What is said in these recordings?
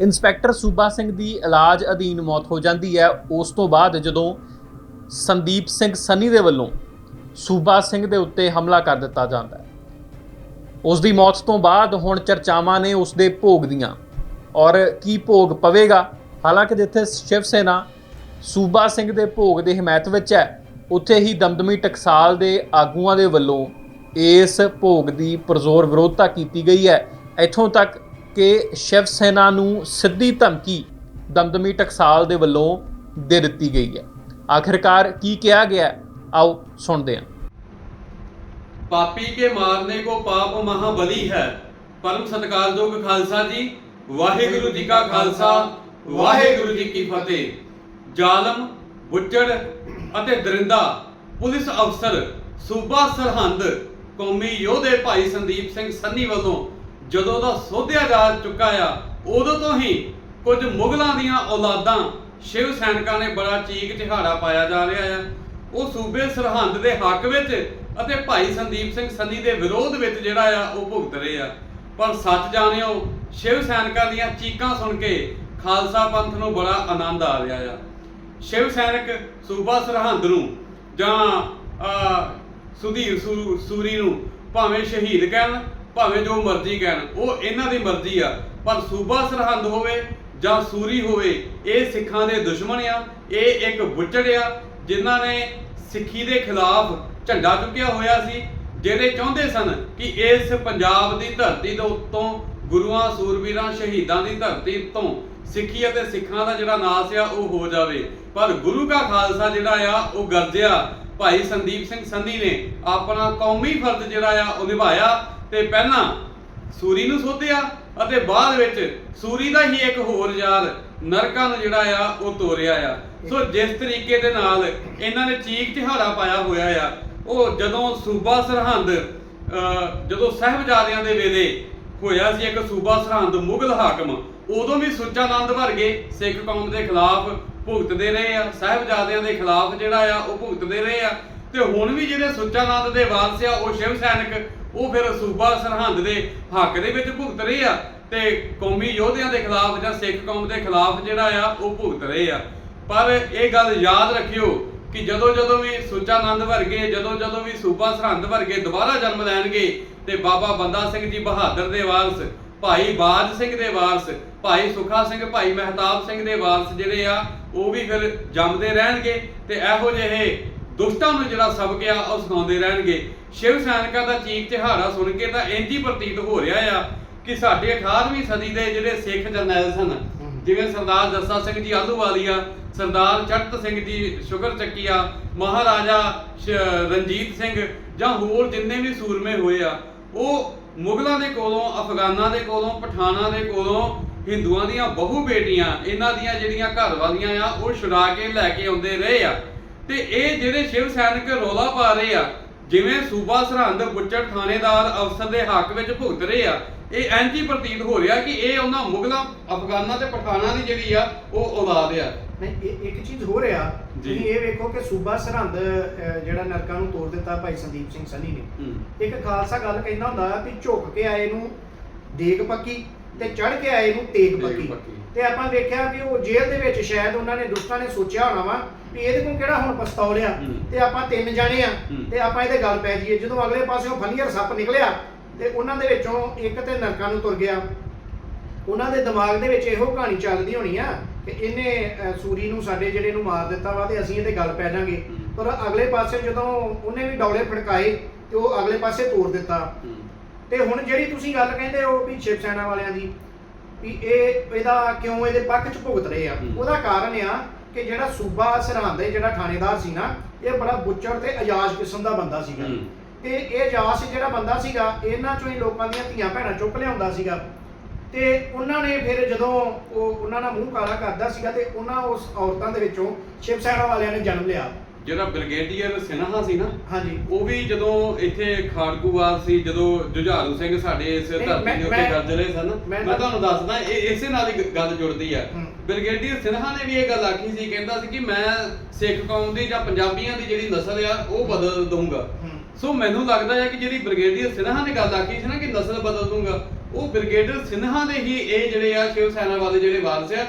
Inspector ਸੂਬਾ ਸਿੰਘ ਦੀ ਇਲਾਜ ਅਧੀਨ ਮੌਤ ਹੋ ਜਾਂਦੀ ਹੈ। ਉਸ ਤੋਂ ਬਾਅਦ ਜਦੋਂ ਸੰਦੀਪ ਸਿੰਘ ਸੰਨੀ ਦੇ ਵੱਲੋਂ ਸੂਬਾ ਸਿੰਘ ਦੇ ਉੱਤੇ ਹਮਲਾ ਕਰ ਦਿੱਤਾ ਜਾਂਦਾ ਹੈ, ਉਸ ਦੀ ਮੌਤ ਤੋਂ ਬਾਅਦ ਹੁਣ ਚਰਚਾਵਾਂ ਨੇ ਉਸ ਦੇ ਭੋਗ ਦੀਆਂ। ਔਰ ਕੀ ਭੋਗ ਪਵੇਗਾ? ਹਾਲਾਂਕਿ ਜਿੱਥੇ ਸ਼ਿਵ ਸੈਨਾ ਸੂਬਾ ਸਿੰਘ ਦੇ ਭੋਗ ਦੇ ਹਮਾਇਤ ਵਿੱਚ ਹੈ, ਉੱਥੇ ਹੀ ਦਮਦਮੀ ਟਕਸਾਲ ਦੇ ਆਗੂਆਂ ਦੇ ਵੱਲੋਂ ਇਸ ਭੋਗ ਦੀ ਪਰਜ਼ੋਰ ਵਿਰੋਧਤਾ ਕੀਤੀ ਗਈ ਹੈ। ਇੱਥੋਂ ਤੱਕ ਕਿ ਸ਼ਿਵ ਸੈਨਾ ਨੂੰ ਸਿੱਧੀ ਧਮਕੀ ਦਮਦਮੀ ਟਕਸਾਲ ਦੇ ਵੱਲੋਂ ਦੇ ਦਿੱਤੀ ਗਈ ਹੈ। ਆਖਿਰਕਾਰ ਕੀ ਕਿਹਾ ਗਿਆ ਆਓ ਸੁਣਦੇ ਹਾਂ। ਪਾਪੀ ਕੇ ਮਾਰਨੇ ਕੋ ਪਾਪ ਮਹਾਬਲੀ ਹੈ। ਪਰਮ ਸਤਿਕਾਰਯੋਗ ਖਾਲਸਾ ਜੀ, ਵਾਹਿਗੁਰੂ ਜੀ ਕਾ ਖਾਲਸਾ, ਵਾਹਿਗੁਰੂ ਜੀ ਕੀ ਫਤਿਹ। ਜ਼ਾਲਮ, ਬੁੱਚੜ ਅਤੇ ਦਰਿੰਦਾ ਪੁਲਿਸ ਅਫਸਰ ਸੂਬਾ ਸਰਹੰਦ ਕੌਮੀ ਯੋਧੇ ਭਾਈ ਸੰਦੀਪ ਸਿੰਘ ਸੰਨੀ ਵੱਲੋਂ ਜਦੋਂ ਦਾ ਸੋਧਿਆ ਜਾ ਚੁੱਕਾ ਆ, ਉਦੋਂ ਤੋਂ ਹੀ ਕੁਝ ਮੁਗਲਾਂ ਦੀਆਂ ਔਲਾਦਾਂ ਸ਼ਿਵ ਸੈਨਿਕਾਂ ਨੇ ਬੜਾ ਚੀਕ ਚਿਹਾੜਾ ਪਾਇਆ ਜਾ ਰਿਹਾ ਆ। ਉਹ ਸੂਬੇ ਸਰਹੰਦ ਦੇ ਹੱਕ ਵਿੱਚ ਅਤੇ ਭਾਈ ਸੰਦੀਪ ਸਿੰਘ ਸੰਨੀ ਦੇ ਵਿਰੋਧ ਵਿੱਚ ਜਿਹੜਾ ਆ, ਉਹ ਭੁਗਤ ਰਹੇ ਆ। ਪਰ ਸੱਚ ਜਾਣਿਓ, ਸ਼ਿਵ ਸੈਨਿਕਾਂ ਦੀਆਂ ਚੀਕਾਂ ਸੁਣ ਕੇ ਖਾਲਸਾ ਪੰਥ ਨੂੰ ਬੜਾ ਆਨੰਦ ਆ ਰਿਹਾ ਆ। ਸ਼ਿਵ ਸੈਨਿਕ ਸੂਬਾ ਸਰਹੰਦ ਨੂੰ ਜਾਂ ਸੁਧੀਰ ਸੂ- ਸੂਰੀ ਨੂੰ ਭਾਵੇਂ ਸ਼ਹੀਦ ਕਹਿਣ ਭਾਵੇਂ ਜੋ ਮਰਜ਼ੀ ਕਹਿਣ, ਉਹ ਇਹਨਾਂ ਦੀ ਮਰਜ਼ੀ ਆ। ਪਰ ਸੂਬਾ ਸਰਹੰਦ ਹੋਵੇ ਜਾਂ ਸੂਰੀ ਹੋਵੇ, ਇਹ ਸਿੱਖਾਂ ਦੇ ਦੁਸ਼ਮਣ ਆ, ਇਹ ਇੱਕ ਬੁੱਚੜ ਆ, ਜਿਨ੍ਹਾਂ ਨੇ ਸਿੱਖੀ ਦੇ ਖਿਲਾਫ ਝੰਡਾ ਚੁੱਕਿਆ ਹੋਇਆ ਸੀ, ਜਿਹੜੇ ਚਾਹੁੰਦੇ ਸਨ ਕਿ ਇਸ ਪੰਜਾਬ ਦੀ ਧਰਤੀ ਦੇ ਉੱਤੋਂ ਗੁਰੂਆਂ, ਸੂਰਬੀਰਾਂ, ਸ਼ਹੀਦਾਂ ਦੀ ਧਰਤੀ ਤੋਂ ਸਿੱਖੀ ਅਤੇ ਸਿੱਖਾਂ ਦਾ ਜਿਹੜਾ ਨਾਸ ਆ, ਉਹ ਹੋ ਜਾਵੇ। ਪਰ ਗੁਰੂ ਕਾ ਖਾਲਸਾ ਜਿਹੜਾ ਆ, ਉਹ ਗਰਜਿਆ। ਭਾਈ ਸੰਦੀਪ ਸਿੰਘ ਸੰਧੀ ਨੇ ਆਪਣਾ ਕੌਮੀ ਫਰਜ਼ ਜਿਹੜਾ ਆ, ਉਹ ਨਿਭਾਇਆ। ਤੇ ਪਹਿਲਾਂ ਸੂਰੀ ਨੂੰ ਸੋਧਿਆ ਅਤੇ ਬਾਅਦ ਵਿੱਚ ਸੂਰੀ ਦਾ ਹੀ ਇੱਕ ਹੋਰ ਯਾਰ ਨਰਕਾਂ ਨੂੰ ਜਿਹੜਾ ਆ, ਉਹ ਤੋਰਿਆ ਆ। ਸੋ ਜਿਸ ਤਰੀਕੇ ਦੇ ਨਾਲ ਇਹਨਾਂ ਨੇ ਚੀਕ ਚਿਹਾੜਾ ਪਾਇਆ ਹੋਇਆ ਆ, ਉਹ ਜਦੋਂ ਸੂਬਾ ਸਰਹੰਦ ਜਦੋਂ ਸਾਹਿਬਜ਼ਾਦਿਆਂ ਦੇ ਵੇਲੇ ਹੋਇਆ ਸੀ ਇੱਕ ਸੂਬਾ ਸਰਹੰਦ ਮੁਗਲ ਹਾਕਮ, ਉਦੋਂ ਵੀ ਸੁੱਚਾਨੰਦ ਵਰਗੇ ਸਿੱਖ ਕੌਮ ਦੇ ਖਿਲਾਫ ਭੁਗਤਦੇ ਰਹੇ ਆ, ਸਾਹਿਬਜ਼ਾਦਿਆਂ ਦੇ ਖਿਲਾਫ ਜਿਹੜਾ ਆ, ਉਹ ਭੁਗਤਦੇ ਰਹੇ ਆ। ਤੇ ਹੁਣ ਵੀ ਜਿਹੜੇ ਸੁੱਚਾਨੰਦ ਦੇ ਵਾਰਸ ਆ, ਉਹ ਸ਼ਿਵ ਸੈਨਿਕ, ਉਹ ਫਿਰ ਸੂਬਾ ਸਰਹੰਦ ਦੇ ਹੱਕ ਦੇ ਵਿੱਚ ਭੁਗਤ ਰਹੇ ਆ ਤੇ ਕੌਮੀ ਯੋਧਿਆਂ ਦੇ ਖਿਲਾਫ ਜਾਂ ਸਿੱਖ ਕੌਮ ਦੇ ਖਿਲਾਫ ਜਿਹੜਾ ਆ, ਉਹ ਭੁਗਤ ਰਹੇ ਆ। ਪਰ ਇਹ ਗੱਲ ਯਾਦ ਰੱਖਿਓ ਕਿ ਜਦੋਂ ਜਦੋਂ ਵੀ ਸੁੱਚਾਨੰਦ ਵਰਗੇ, ਜਦੋਂ ਜਦੋਂ ਵੀ ਸੂਬਾ ਸਰਹੰਦ ਵਰਗੇ ਦੁਬਾਰਾ ਜਨਮ ਲੈਣਗੇ ਤੇ ਬਾਬਾ ਬੰਦਾ ਸਿੰਘ ਜੀ ਬਹਾਦਰ ਦੇ ਵਾਰਸ, ਭਾਈ ਬਾਜ ਸਿੰਘ ਦੇ ਵਾਰਸ, ਭਾਈ ਸੁਖਾ ਸਿੰਘ, ਭਾਈ ਮਹਿਤਾਬ ਸਿੰਘ ਦੇ ਵਾਰਸ ਜਿਹੜੇ ਆ, ਉਹ ਵੀ ਫਿਰ ਜੰਮਦੇ ਰਹਿਣਗੇ ਤੇ ਇਹੋ ਜਿਹੇ ਦੁਸ਼ਟਾਂ ਨੂੰ ਜਿਹੜਾ ਸਬਕ ਆ ਉਹ ਸੁਣਾਉਂਦੇ ਰਹਿਣਗੇ। ਸ਼ਿਵ ਸੈਨਿਕਾਂ ਦਾ ਚੀਕ ਚਿਹਾੜਾ ਸੁਣ ਕੇ ਤਾਂ ਇੰਜ ਹੀ ਪ੍ਰਤੀਤ ਹੋ ਰਿਹਾ ਆ ਕਿ ਸਾਡੇ 18ਵੀਂ ਸਦੀ ਦੇ ਜਿਹੜੇ ਸਿੱਖ ਜਰਨੈਲ ਸਨ, ਜਿਵੇਂ ਸਰਦਾਰ ਜੱਸਾ ਸਿੰਘ ਜੀ ਆਲੂਵਾਲੀਆ ਸਰਦਾਰ ਚੜਤ ਸਿੰਘ ਜੀ ਸ਼ੁਗਰ ਚੱਕੀਆ, ਮਹਾਰਾਜਾ ਰਣਜੀਤ ਸਿੰਘ ਜਾਂ ਹੋਰ ਜਿੰਨੇ ਵੀ ਸੂਰਮੇ ਹੋਏ ਆ, ਉਹ ਮੁਗਲਾਂ ਦੇ ਕੋਲੋਂ, ਅਫਗਾਨਾਂ ਦੇ ਕੋਲੋਂ, ਪਠਾਨਾਂ ਦੇ ਕੋਲੋਂ, ਹਿੰਦੂਆਂ ਦੀਆਂ ਬਹੁ ਬੇਟੀਆਂ, ਇਹਨਾਂ ਦੀਆਂ ਜਿਹੜੀਆਂ ਘਰ ਵਾਲੀਆਂ ਆ, ਉਹ ਛੁਡਾ ਕੇ ਲੈ ਕੇ ਆਉਂਦੇ ਰਹੇ ਆ। ਤੇ ਇਹ ਜਿਹੜੇ ਸ਼ਿਵ ਸੈਨਿਕ ਰੋਲਾ ਪਾ ਰਹੇ ਆ ਜਿਵੇਂ ਸੂਬਾ ਸਰਹੰਦ ਬੁੱਚੜ ਥਾਣੇਦਾਰ ਅਫਸਰ ਦੇ ਹੱਕ ਵਿੱਚ ਭੁਗਤ ਰਹੇ ਆ ਇਹ ਹੀ ਪ੍ਰਤੀਤ ਹੋ ਰਿਹਾ ਕਿ ਇਹ ਉਹਨਾਂ ਮੁਗਲਾਂ ਅਫਗਾਨਾਂ ਤੇ ਪਠਾਨਾਂ ਦੀ ਜਿਹੜੀ ਆ ਉਹ ਔਲਾਦ ਆ। ਨਹੀਂ ਇਹ ਇੱਕ ਚੀਜ਼ ਹੋ ਰਿਹਾ। ਤੁਸੀਂ ਇਹ ਵੇਖੋ ਕਿ ਸੂਬਾ ਸਰਹੰਦ ਜਿਹੜਾ ਨਰਕਾਂ ਨੂੰ ਤੋੜ ਦਿੱਤਾ ਭਾਈ ਸੰਦੀਪ ਸਿੰਘ ਸੰਨੀ ਨੇ। ਇੱਕ ਖਾਲਸਾ ਗੱਲ ਕਹਿੰਦਾ ਹੁੰਦਾ ਕਿ ਝੁੱਕ ਕੇ ਆਏ ਨੂੰ ਦੇਗ ਪੱਕੀ ਤੇ ਚੜ ਕੇ ਆਏ ਨੂੰ ਤੇਗ ਤੇਗ ਪੱਕੀ ਪੱਕੀ। ਤੇ ਆਪਾਂ ਵੇਖਿਆ ਕਿ ਉਹ ਜੇਲ੍ਹ ਦੇ ਵਿੱਚ ਸ਼ਾਇਦ ਉਹਨਾਂ ਨੇ ਦੁਸ਼ਟਾਂ ਨੇ ਸੋਚਿਆ ਹੋਣਾ ਵਾ ਵੀ ਇਹਦੇ ਕੋਲ ਕਿਹੜਾ ਹੁਣ ਪਸਤੌਲ ਆ ਹੂੰ। ਤੇ ਆਪਾਂ ਤਿੰਨ ਜਾਣੇ ਆ ਹੂੰ। ਤੇ ਆਪਾਂ ਇਹਦੇ ਗੱਲ ਪੈ ਜਾਈਏ ਜਦੋਂ ਅਗਲੇ ਪਾਸਿਓਂ ਫਨੀਅਰ ਸੱਪ ਨਿਕਲਿਆ ਤੇ ਉਹਨਾਂ ਦੇ ਵਿੱਚੋਂ ਇੱਕ ਤੇ ਨਰਕਾਂ ਨੂੰ ਤੁਰ ਗਿਆ ਉਹਨਾਂ ਦੇ ਦਿਮਾਗ ਦੇ ਵਿੱਚ ਇਹੋ ਕਹਾਣੀ ਚੱਲਦੀ ਹੋਣੀ ਆ ਕਿ ਇਹਨੇ ਅਹ, ਸੂਰੀ ਨੂੰ ਸਾਡੇ ਜਿਹੜੇ ਨੂੰ ਮਾਰ ਦਿੱਤਾ ਵਾ ਤੇ ਅਸੀਂ ਇਹਦੇ ਗੱਲ ਪੈ ਜਾਾਂਗੇ ਹੂੰ। ਪਰ ਅਗਲੇ ਪਾਸੇ ਜਦੋਂ ਉਹਨੇ ਵੀ ਡੌਲੇ ਫੜਕਾਏ ਤੇ ਉਹ ਅਗਲੇ ਪਾਸੇ ਤੋੜ ਦਿੱਤਾ ਤੇ ਹੁਣ ਜਿਹੜੀ ਤੁਸੀਂ ਗੱਲ ਕਹਿੰਦੇ ਹੋ ਵੀ ਸ਼ਿਵ ਸੈਨਾ ਵਾਲਿਆਂ ਦੀ ਵੀ ਇਹ ਇਹਦਾ ਕਿਉਂ ਇਹਦੇ ਪੱਖ 'ਚ ਭੁਗਤ ਰਹੇ ਆ। ਉਹਦਾ ਕਾਰਨ ਆ ਕਿ ਜਿਹੜਾ ਸੂਬਾ ਸਰਹੰਦ ਦੇ ਜਿਹੜਾ ਥਾਣੇਦਾਰ ਸੀ ਨਾ ਇਹ ਬੜਾ ਬੁੱਚੜ ਤੇ ਅਜਾਜ ਕਿਸਮ ਦਾ ਬੰਦਾ ਸੀਗਾ। ਤੇ ਇਹ ਅਜਾਜ ਜਿਹੜਾ ਬੰਦਾ ਸੀਗਾ ਇਹਨਾਂ ਚੋਂ ਹੀ ਲੋਕਾਂ ਦੀਆਂ ਧੀਆਂ ਭੈਣਾਂ ਚੁੱਕ ਲਿਆਉਂਦਾ ਸੀਗਾ ਤੇ ਉਹਨਾਂ ਨੇ ਫਿਰ ਜਦੋਂ ਉਹ ਉਹਨਾਂ ਦਾ ਮੂੰਹ ਕਾਲਾ ਕਰਦਾ ਸੀਗਾ ਤੇ ਉਹਨਾਂ ਉਸ ਔਰਤਾਂ ਦੇ ਵਿੱਚੋਂ ਸ਼ਿਵ ਸੈਨਾ ਵਾਲਿਆਂ ਨੇ ਜਨਮ ਲਿਆ ਜਿਹੜਾ ਬ੍ਰਿਗੇਡੀਅਰ ਸਿਨਹਾ ਸੀ ਨਾ ਹਾਂਜੀ ਉਹ ਵੀ ਜਦੋਂ ਇੱਥੇ ਖਾੜਕੂਵਾਲ ਸੀ ਜਦੋਂ ਜੁਝਾਰੂ ਸਿੰਘ ਸਾਡੇ ਇਸ ਨਹੀਂ, ਧਰਤੀ ਮੈਂ- ਦੇ ਉੱਤੇ ਮੈਂ- ਗਰਜ ਰਹੇ ਸਨ ਮੈਂ ਮੈਂ ਤੁਹਾਨੂੰ ਦੱਸਦਾ ਇਹ ਇਸੇ ਨਾਲ ਹੀ ਗ- ਗੱਲ ਜੁੜਦੀ ਆ ਹੂੰ। ਬ੍ਰਿਗੇਡੀਅਰ ਸਿਨਹਾ ਨੇ ਵੀ ਇਹ ਗੱਲ ਆਖੀ ਸੀ ਕਹਿੰਦਾ ਸੀ ਕਿ ਮੈਂ ਸਿੱਖ ਕੌਮ ਦੀ ਜਾਂ ਪੰਜਾਬੀਆਂ ਦੀ ਜਿਹੜੀ ਨਸਲ ਆ ਉਹ ਬਦਲ ਦਊਂਗਾ ਹੂੰ। ਸੋ ਮੈਨੂੰ ਲੱਗਦਾ ਹੈ ਕਿ ਜਿਹੜੀ ਬ੍ਰਿਗੇਡੀਅਰ ਸਿਨਹਾ ਨੇ ਗੱਲ ਆਖੀ ਸੀ ਨਾ ਕਿ ਨਸਲ ਬਦਲ ਦੂੰਗਾ ਉਹ ਬ੍ਰਿਗੇਡੀਅਰ ਸਿਨਹਾ ਦੇ ਹੀ ਇਹ ਜਿਹੜੇ ਆ ਸ਼ਿਵ ਸੈਨਾ ਵਾਲੇ ਜਿਹੜੇ ਵਾਰਸ ਆ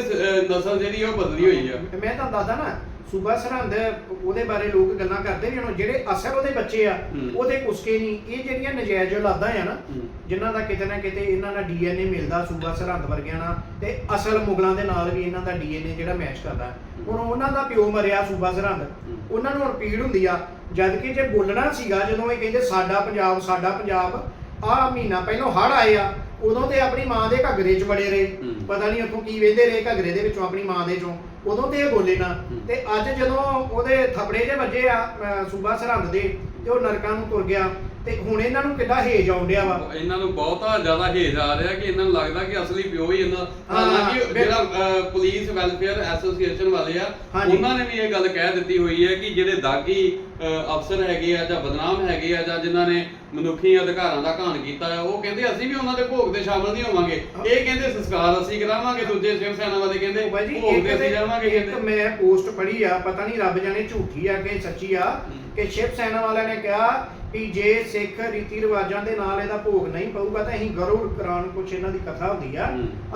ਸ- ਅਹ ਨਸਲ ਜਿਹੜੀ ਉਹ ਬਦਲੀ ਹੋਈ ਆ ਮੈਂ ਤੁਹਾਨੂੰ ਦੱਸਦਾ ਨਾ ਸੂਬਾ ਸਰਹੰਦ ਉਹਦੇ ਬਾਰੇ ਲੋਕ ਗੱਲਾਂ ਕਰਦੇ ਵੀ ਹੁਣ ਜਿਹੜੇ ਅਸਲ ਉਹਦੇ ਬੱਚੇ ਆ ਹੂੰ। ਉਹਦੇ ਕੁਸਕੇ ਨਹੀਂ ਇਹ ਜਿਹੜੀਆਂ ਨਜਾਇਜ਼ ਔਲਾਦਾਂ ਆ ਨਾ ਹੂੰ। ਜਿਨ੍ਹਾਂ ਦਾ ਕਿਤੇ ਨਾ ਕਿਤੇ ਇਹਨਾਂ ਦਾ ਡੀਐਨਏ ਮਿਲਦਾ ਸੂਬਾ ਸਰਹੰਦ ਵਰਗਿਆਂ ਨਾਲ ਤੇ ਅਸਲ ਮੁਗਲਾਂ ਦੇ ਨਾਲ ਵੀ ਇਹਨਾਂ ਦਾ ਡੀਐਨਏ ਜਿਹੜਾ ਮੈਚ ਕਰਦਾ ਹੁਣ ਉਹਨਾਂ ਦਾ ਪਿਓ ਮਰਿਆ ਸੂਬਾ ਸਰਹੰਦ ਹੂੰ। ਉਹਨਾਂ ਨੂੰ ਹੁਣ ਪੀੜ ਹੁੰਦੀ ਆ ਜਦ ਕਿ ਜੇ ਬੋਲਣਾ ਸੀਗਾ ਜਦੋਂ ਇਹ ਕਹਿੰਦੇ ਸਾਡਾ ਪੰਜਾਬ ਸਾਡਾ ਪੰਜਾਬ ਆਹ ਮਹੀਨਾ ਪਹਿਲਾਂ ਹੜ ਆਏ ਆ ਉਦੋਂ ਤੇ ਆਪਣੀ ਮਾਂ ਦੇ ਘੱਗਰੇ 'ਚ ਵੜੇ ਰਹੇ ਹੂੰ। ਪਤਾ ਨਹੀਂ ਉੱਥੋਂ ਕੀ ਵੇਂਦੇ ਰਹੇ ਘੱਗਰੇ ਦੇ ਵਿੱਚੋਂ ਆਪਣੀ ਮਾਂ ਦੇ ਚੋਂ ਉਦੋਂ ਤੇ ਇਹ ਬੋਲੇ ਨਾ ਹੂੰ। ਤੇ ਅੱਜ ਜਦੋਂ ਉਹਦੇ ਥਪੜੇ ਜੇ ਵੱਜੇ ਆ ਅਹ ਸੂਬਾ ਸਰਹੰਦ ਦੇ ਤੇ ਉਹ ਨਰਕਾਂ ਨੂੰ ਤੁਰ ਗਿਆ ਤੇ ਹੁਣ ਇਹਨਾਂ ਨੂੰ ਕਿੱਡਾ ਹੇਜ ਆਉਣ ਡਿਆ ਵਾ ਇਹਨਾਂ ਨੂੰ ਬਹੁਤਾ ਜ਼ਿਆਦਾ ਹੇਜ ਆ ਰਿਹਾ ਕਿ ਇਹਨਾਂ ਨੂੰ ਲੱਗਦਾ ਕਿ ਅਸਲੀ ਪਿਓ ਹੀ ਇਹਨਾਂ ਹਾਲਾਂਕਿ ਜਿਹੜਾ ਪੁਲਿਸ ਵੈਲਫੇਅਰ ਐਸੋਸੀਏਸ਼ਨ ਵਾਲੇ ਆ ਹਾਂਜੀ। ਉਹਨਾਂ ਨੇ ਵੀ ਇਹ ਗੱਲ ਕਹਿ ਦਿੱਤੀ ਹੋਈ ਹੈ ਕਿ ਜਿਹੜੇ ਦਾਗੀ ਅਫਸਰ ਹੈਗੇ ਆ ਜਾਂ ਬਦਨਾਮ ਹੈਗੇ ਆ ਜਾਂ ਜਿਨ੍ਹਾਂ ਨੇ ਮਨੁੱਖੀ ਅਧਿਕਾਰਾਂ ਦਾ ਘਾਣ ਕੀਤਾ ਆ ਉਹ ਕਹਿੰਦੇ ਅਸੀਂ ਵੀ ਉਹਨਾਂ ਦੇ ਭੋਗ ਤੇ ਸ਼ਾਮਲ ਨਹੀਂ ਹੋਵਾਂਗੇ ਇਹ ਕਹਿੰਦੇ ਸੰਸਕਾਰ ਅਸੀਂ ਕਰਾਵਾਂਗੇ ਦੂਜੇ ਸ਼ਿਵ ਸੈਨਾ ਵਾਲੇ ਕਹਿੰਦੇ ਬਾਈ ਜੀ ਭੋਗ ਤੇ ਅਸੀਂ ਜਾਵਾਂਗੇ ਇੱਕ ਕਹਿੰਦੇ ਮੈਂ ਪੋਸਟ ਪੜ੍ਹੀ ਆ ਪਤਾ ਨਹੀਂ ਰੱਬ ਜਾਣੇ ਝੂਠੀ ਆ ਕਿ ਸੱਚੀ ਆ। ਕਿ ਸ਼ਿਵ ਸੈਨਾ ਵਾਲਿਆਂ ਨੇ ਕਿਹਾ ਕਿ ਜੇ ਸਿੱਖ ਰੀਤੀ ਰਿਵਾਜਾਂ ਦੇ ਨਾਲ ਇਹਦਾ ਭੋਗ ਨਹੀਂ ਪਊਗਾ ਤਾਂ ਅਸੀਂ ਗਰੁੜ ਕਰਾਉਣ ਕੁਛ ਇਹਨਾਂ ਦੀ ਕਥਾ ਹੁੰਦੀ ਆ।